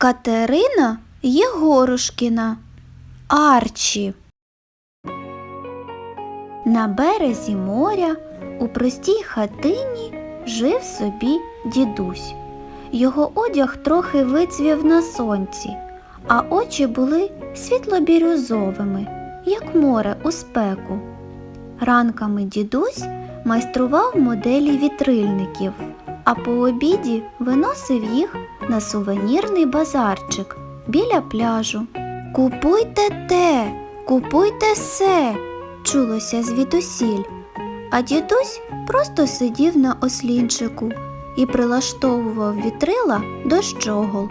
Катерина Єгорушкіна. Арчі. На березі моря у простій хатині жив собі дідусь. Його одяг трохи вицвів на сонці, а очі були світло-бірюзовими, як море у спеку. Ранками дідусь майстрував моделі вітрильників, а по обіді виносив їх на сувенірний базарчик біля пляжу. Купуйте те, купуйте се, чулося звідусіль. А дідусь просто сидів на ослінчику і прилаштовував вітрила до щогол.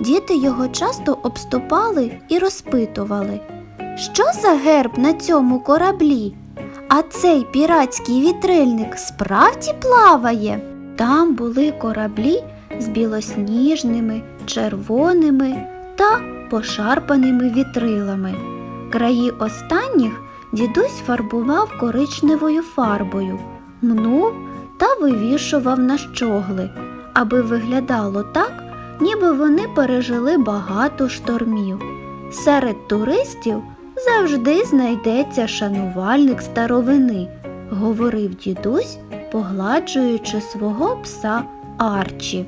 Діти його часто обступали і розпитували, що за герб на цьому кораблі? А цей піратський вітрильник справді плаває? Там були кораблі з білосніжними, червоними та пошарпаними вітрилами. Краї останніх дідусь фарбував коричневою фарбою, мнув та вивішував на щогли, аби виглядало так, ніби вони пережили багато штормів. Серед туристів завжди знайдеться шанувальник старовини, говорив дідусь, погладжуючи свого пса Арчі.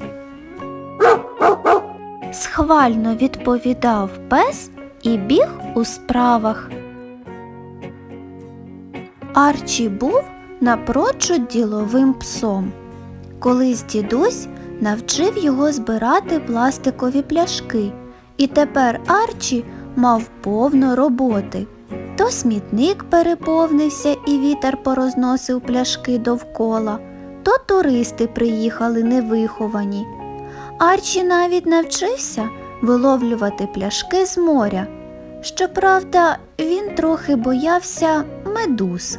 Схвально відповідав пес і біг у справах. Арчі був напрочуд діловим псом. Колись дідусь навчив його збирати пластикові пляшки, і тепер Арчі мав повно роботи. То смітник переповнився і вітер порозносив пляшки довкола, то туристи приїхали невиховані. Арчі навіть навчився виловлювати пляшки з моря. Щоправда, він трохи боявся медуз.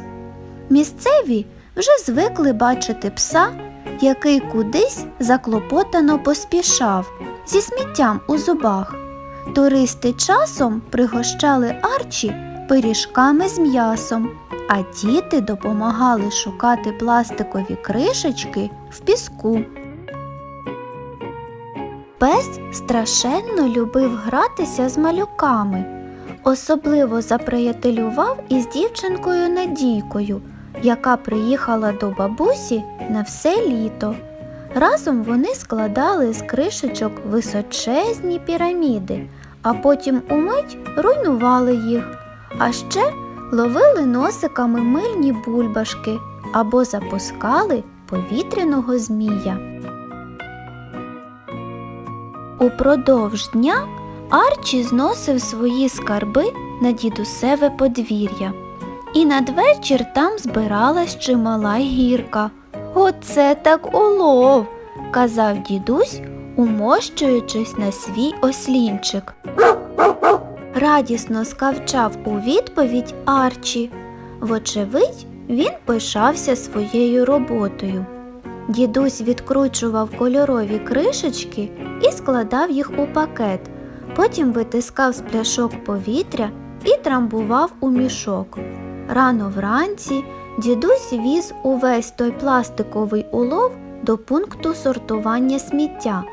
Місцеві вже звикли бачити пса, який кудись заклопотано поспішав зі сміттям у зубах. Туристи часом пригощали Арчі пиріжками з м'ясом, а діти допомагали шукати пластикові кришечки в піску. Пес страшенно любив гратися з малюками. Особливо заприятелював із дівчинкою Надійкою, яка приїхала до бабусі на все літо. Разом вони складали з кришечок височезні піраміди, а потім умить руйнували їх, а ще ловили носиками мильні бульбашки або запускали повітряного змія. Упродовж дня Арчі зносив свої скарби на дідусеве подвір'я. І надвечір там збиралась чимала гірка. Оце так улов, казав дідусь, умощуючись на свій ослінчик. Радісно скавчав у відповідь Арчі. Вочевидь, він пишався своєю роботою. Дідусь відкручував кольорові кришечки і складав їх у пакет. Потім витискав з пляшок повітря і трамбував у мішок. Рано вранці дідусь віз увесь той пластиковий улов до пункту сортування сміття.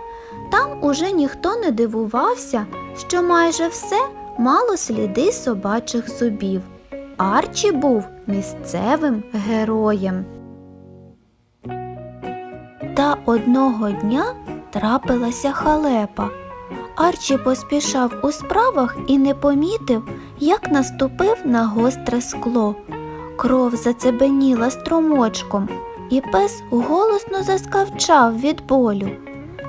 Там уже ніхто не дивувався, що майже все мало сліди собачих зубів. Арчі був місцевим героєм. Та одного дня трапилася халепа. Арчі поспішав у справах і не помітив, як наступив на гостре скло. Кров зацебеніла струмочком, і пес голосно заскавчав від болю.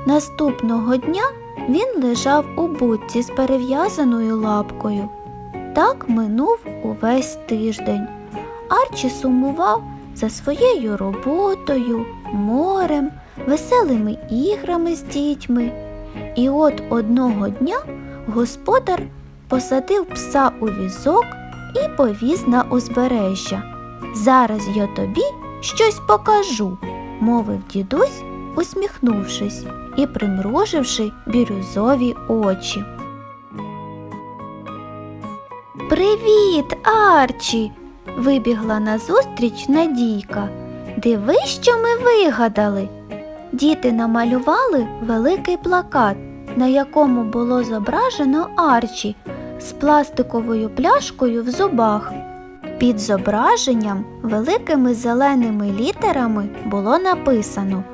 Наступного дня він лежав у будці з перев'язаною лапкою. Так минув увесь тиждень. Арчі сумував за своєю роботою, морем, веселими іграми з дітьми. І от одного дня господар посадив пса у візок і повіз на узбережжя. Зараз я тобі щось покажу, мовив дідусь, усміхнувшись і примруживши бірюзові очі. Привіт, Арчі! Вибігла назустріч Надійка. Дивись, що ми вигадали. Діти намалювали великий плакат на якому було зображено Арчі з пластиковою пляшкою в зубах. Під зображенням великими зеленими літерами було написано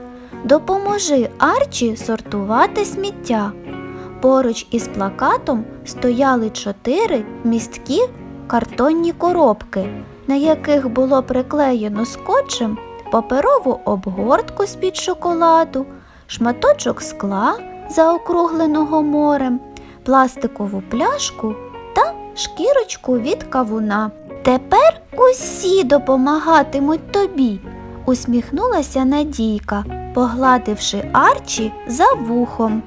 Допоможи Арчі сортувати сміття. Поруч із плакатом стояли чотири місткі картонні коробки, на яких було приклеєно скотчем паперову обгортку з-під шоколаду, шматочок скла, заокругленого морем, пластикову пляшку та шкірочку від кавуна. Тепер усі допомагатимуть тобі, усміхнулася Надійка, погладивши Арчі за вухом.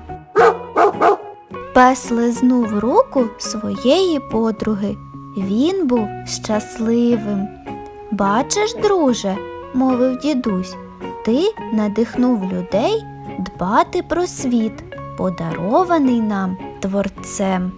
Пес лизнув руку своєї подруги. Він був щасливим. Бачиш, друже, мовив дідусь, ти надихнув людей дбати про світ, подарований нам творцем.